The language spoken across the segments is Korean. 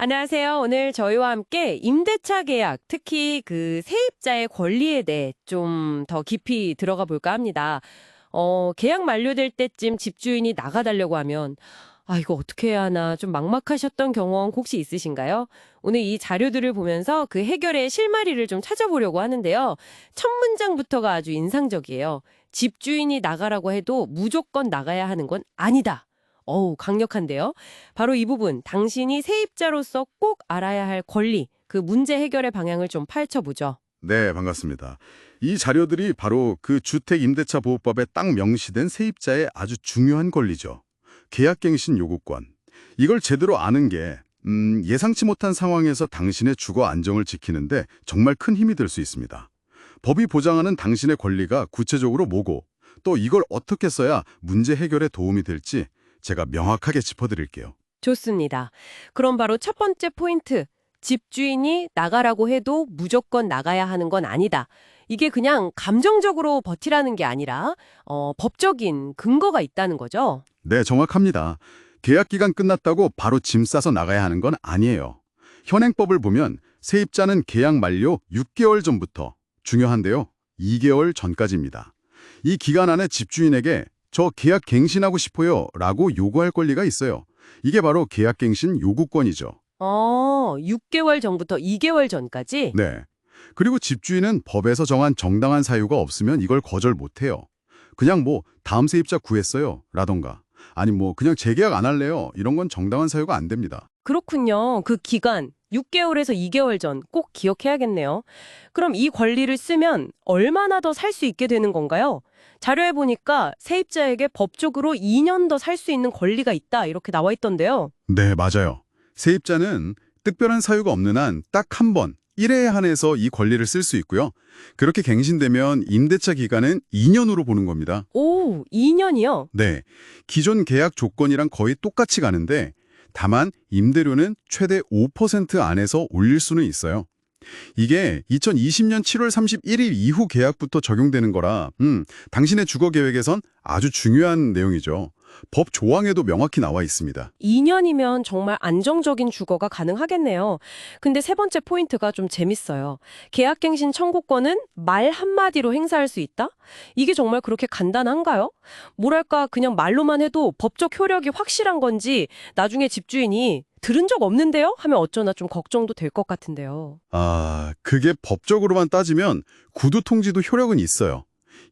안녕하세요. 오늘 저희와 함께 임대차 계약, 특히 그 세입자의 권리에 대해 좀 더 깊이 들어가 볼까 합니다. 어, 계약 만료될 때쯤 집주인이 나가달라고 하면 아, 이거 어떻게 해야 하나 좀 막막하셨던 경험 혹시 있으신가요? 오늘 이 자료들을 보면서 그 해결의 실마리를 좀 찾아보려고 하는데요. 첫 문장부터가 아주 인상적이에요. 집주인이 나가라고 해도 무조건 나가야 하는 건 아니다. 어우, 강력한데요. 바로 이 부분, 당신이 세입자로서 꼭 알아야 할 권리, 그 문제 해결의 방향을 좀 파헤쳐보죠. 네, 반갑습니다. 이 자료들이 바로 그 주택임대차보호법에 딱 명시된 세입자의 아주 중요한 권리죠. 계약갱신 요구권. 이걸 제대로 아는 게 음, 예상치 못한 상황에서 당신의 주거 안정을 지키는데 정말 큰 힘이 될 수 있습니다. 법이 보장하는 당신의 권리가 구체적으로 뭐고 또 이걸 어떻게 써야 문제 해결에 도움이 될지 제가 명확하게 짚어드릴게요. 좋습니다. 그럼 바로 첫 번째 포인트. 집주인이 나가라고 해도 무조건 나가야 하는 건 아니다. 이게 그냥 감정적으로 버티라는 게 아니라 어, 법적인 근거가 있다는 거죠. 네, 정확합니다. 계약 기간 끝났다고 바로 짐 싸서 나가야 하는 건 아니에요. 현행법을 보면 세입자는 계약 만료 6개월 전부터 중요한데요. 2개월 전까지입니다. 이 기간 안에 집주인에게 저 계약 갱신하고 싶어요 라고 요구할 권리가 있어요. 이게 바로 계약 갱신 요구권이죠. 어, 6개월 전부터 2개월 전까지? 네. 그리고 집주인은 법에서 정한 정당한 사유가 없으면 이걸 거절 못해요. 그냥 뭐 다음 세입자 구했어요 라던가 아니 뭐 그냥 재계약 안 할래요 이런 건 정당한 사유가 안 됩니다. 그렇군요. 그 기간 6개월에서 2개월 전 꼭 기억해야겠네요. 그럼 이 권리를 쓰면 얼마나 더 살 수 있게 되는 건가요? 자료에 보니까 세입자에게 법적으로 2년 더 살 수 있는 권리가 있다 이렇게 나와 있던데요. 네, 맞아요. 세입자는 특별한 사유가 없는 한 딱 한 번, 1회에 한해서 이 권리를 쓸 수 있고요. 그렇게 갱신되면 임대차 기간은 2년으로 보는 겁니다. 오, 2년이요? 네, 기존 계약 조건이랑 거의 똑같이 가는데 다만 임대료는 최대 5% 안에서 올릴 수는 있어요. 이게 2020년 7월 31일 이후 계약부터 적용되는 거라 음, 당신의 주거 계획에선 아주 중요한 내용이죠. 법 조항에도 명확히 나와 있습니다. 2년이면 정말 안정적인 주거가 가능하겠네요. 근데 세 번째 포인트가 좀 재밌어요. 계약갱신 청구권은 말 한마디로 행사할 수 있다? 이게 정말 그렇게 간단한가요? 뭐랄까 그냥 말로만 해도 법적 효력이 확실한 건지 나중에 집주인이 들은 적 없는데요? 하면 어쩌나 좀 걱정도 될 것 같은데요. 아, 그게 법적으로만 따지면 구두 통지도 효력은 있어요.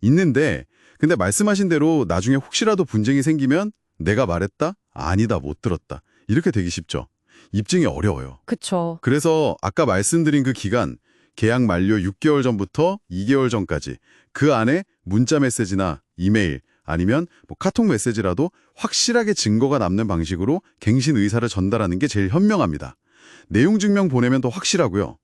있는데 근데 말씀하신 대로 나중에 혹시라도 분쟁이 생기면 내가 말했다? 아니다, 못 들었다. 이렇게 되기 쉽죠. 입증이 어려워요. 그쵸. 그래서 아까 말씀드린 그 기간, 계약 만료 6개월 전부터 2개월 전까지 그 안에 문자 메시지나 이메일 아니면 뭐 카톡 메시지라도 확실하게 증거가 남는 방식으로 갱신 의사를 전달하는 게 제일 현명합니다. 내용 증명 보내면 더 확실하고요.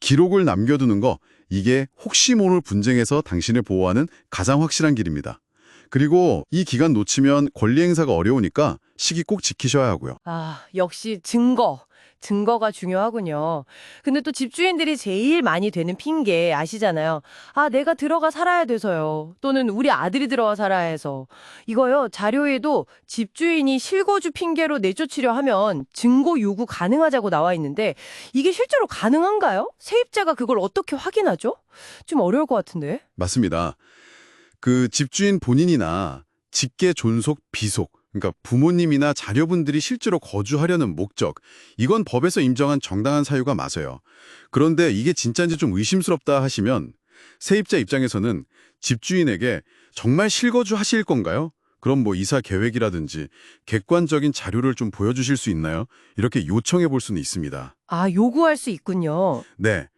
기록을 남겨두는 거 이게 혹시 모를 분쟁에서 당신을 보호하는 가장 확실한 길입니다. 그리고 이 기간 놓치면 권리 행사가 어려우니까 시기 꼭 지키셔야 하고요. 아, 역시 증거. 증거가 중요하군요. 근데 또 집주인들이 제일 많이 되는 핑계 아시잖아요. 아, 내가 들어가 살아야 돼서요. 또는 우리 아들이 들어가 살아야 해서. 이거요, 자료에도 집주인이 실거주 핑계로 내쫓으려 하면 증거 요구 가능하자고 나와 있는데 이게 실제로 가능한가요? 세입자가 그걸 어떻게 확인하죠? 좀 어려울 것 같은데. 맞습니다. 그 집주인 본인이나 직계 존속 비속 그러니까 부모님이나 자녀분들이 실제로 거주하려는 목적 이건 법에서 인정한 정당한 사유가 맞아요. 그런데 이게 진짜인지 좀 의심스럽다 하시면 세입자 입장에서는 집주인에게 정말 실거주하실 건가요? 그럼 뭐 이사 계획이라든지 객관적인 자료를 좀 보여주실 수 있나요? 이렇게 요청해 볼 수는 있습니다. 아, 요구할 수 있군요. 네.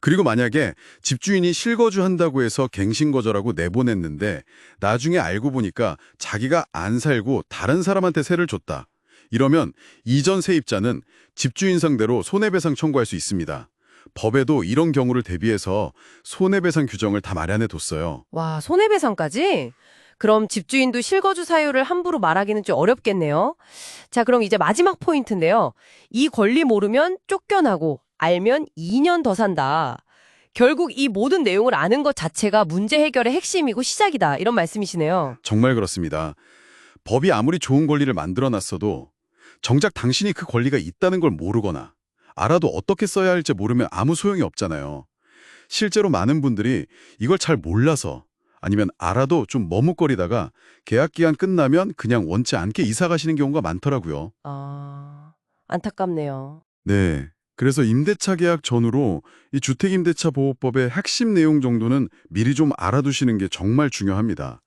그리고 만약에 집주인이 실거주한다고 해서 갱신거절하고 내보냈는데 나중에 알고 보니까 자기가 안 살고 다른 사람한테 세를 줬다. 이러면 이전 세입자는 집주인 상대로 손해배상 청구할 수 있습니다. 법에도 이런 경우를 대비해서 손해배상 규정을 다 마련해 뒀어요. 와, 손해배상까지? 그럼 집주인도 실거주 사유를 함부로 말하기는 좀 어렵겠네요. 자, 그럼 이제 마지막 포인트인데요. 이 권리 모르면 쫓겨나고 알면 2년 더 산다. 결국 이 모든 내용을 아는 것 자체가 문제 해결의 핵심이고 시작이다. 이런 말씀이시네요. 정말 그렇습니다. 법이 아무리 좋은 권리를 만들어 놨어도 정작 당신이 그 권리가 있다는 걸 모르거나 알아도 어떻게 써야 할지 모르면 아무 소용이 없잖아요. 실제로 많은 분들이 이걸 잘 몰라서 아니면 알아도 좀 머뭇거리다가 계약 기간 끝나면 그냥 원치 않게 이사 가시는 경우가 많더라고요. 아, 안타깝네요. 네. 그래서 임대차 계약 전후로 이 주택임대차 보호법의 핵심 내용 정도는 미리 좀 알아두시는 게 정말 중요합니다.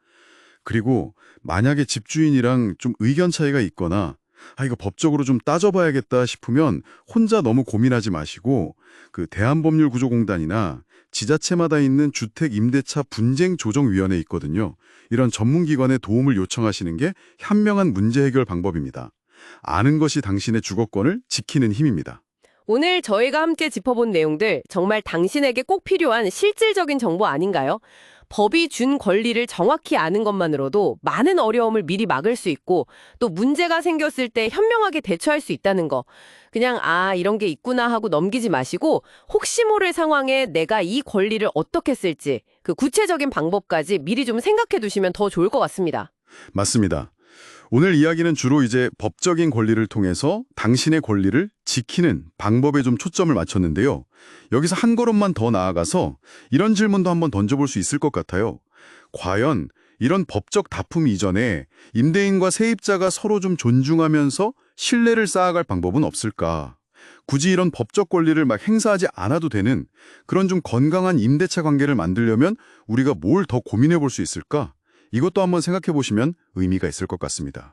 그리고 만약에 집주인이랑 좀 의견 차이가 있거나 아 이거 법적으로 좀 따져봐야겠다 싶으면 혼자 너무 고민하지 마시고 그 대한법률구조공단이나 지자체마다 있는 주택임대차 분쟁조정위원회 있거든요. 이런 전문기관의 도움을 요청하시는 게 현명한 문제 해결 방법입니다. 아는 것이 당신의 주거권을 지키는 힘입니다. 오늘 저희가 함께 짚어본 내용들 정말 당신에게 꼭 필요한 실질적인 정보 아닌가요? 법이 준 권리를 정확히 아는 것만으로도 많은 어려움을 미리 막을 수 있고 또 문제가 생겼을 때 현명하게 대처할 수 있다는 거. 그냥 아 이런 게 있구나 하고 넘기지 마시고 혹시 모를 상황에 내가 이 권리를 어떻게 쓸지 그 구체적인 방법까지 미리 좀 생각해 두시면 더 좋을 것 같습니다. 맞습니다. 오늘 이야기는 주로 이제 법적인 권리를 통해서 당신의 권리를 지키는 방법에 좀 초점을 맞췄는데요. 여기서 한 걸음만 더 나아가서 이런 질문도 한번 던져볼 수 있을 것 같아요. 과연 이런 법적 다툼 이전에 임대인과 세입자가 서로 좀 존중하면서 신뢰를 쌓아갈 방법은 없을까? 굳이 이런 법적 권리를 막 행사하지 않아도 되는 그런 좀 건강한 임대차 관계를 만들려면 우리가 뭘 더 고민해 볼 수 있을까? 이것도 한번 생각해 보시면 의미가 있을 것 같습니다.